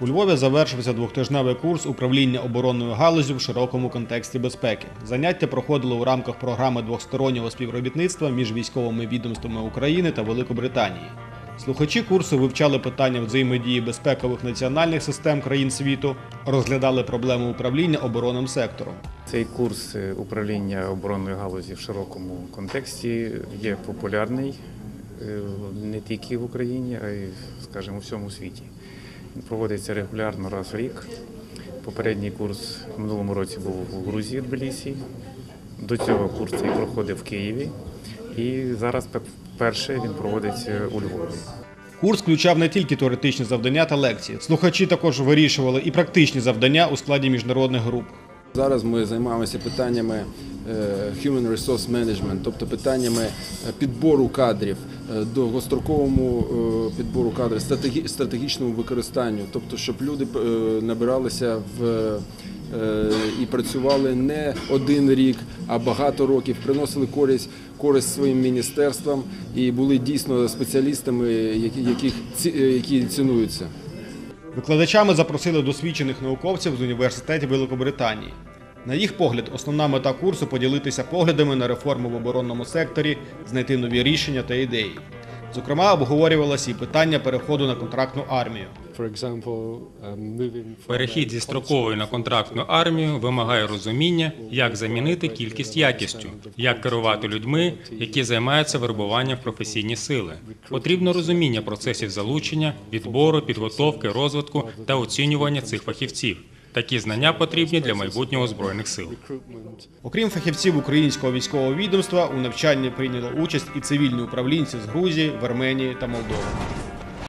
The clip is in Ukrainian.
У Львові завершився двохтижневий курс управління оборонною галузю в широкому контексті безпеки. Заняття проходили у рамках програми двостороннього співробітництва між військовими відомствами України та Великобританії. Слухачі курсу вивчали питання взаємодії безпекових національних систем країн світу, розглядали проблеми управління оборонним сектором. Цей курс е, управління оборонної галузі в широкому контексті є популярний е, не тільки в Україні, а й, скажімо, у всьому світі. Проводиться регулярно раз в рік. Попередній курс в минулому році був у Грузії, в Тбілісі. До цього курс проходив в Києві. І зараз перший він проводиться у Львові. Курс включав не тільки теоретичні завдання та лекції. Слухачі також вирішували і практичні завдання у складі міжнародних груп. Зараз ми займаємося питаннями е, human resource management, тобто питаннями е, підбору кадрів, е, довгостроковому підбору кадрів, стратегічному використанню, тобто щоб люди набиралися в і працювали не один рік, а багато років, приносили користь, користь своїм міністерствам і були дійсно спеціалістами, які, яких, які цінуються. Викладачами запросили досвідчених науковців з університетів Великобританії. На їх погляд, основна мета курсу поділитися поглядами на реформи в оборонному секторі, знайти нові рішення та ідеї. Зокрема, обговорювалося і питання переходу на контрактну армію. Um, Перехід зі строкової на контрактну армію вимагає розуміння, як замінити кількість якістю, як керувати людьми, які займаються вербуванням в професійні сили. Потрібно розуміння процесів залучення, відбору, підготовки, розвитку та оцінювання цих фахівців. Такі знання потрібні для майбутнього збройних сил. Окрім фахівців українського військового відомства, у навчанні прийняли участь і цивільні управлінці з Грузії, Верменії та Молдови.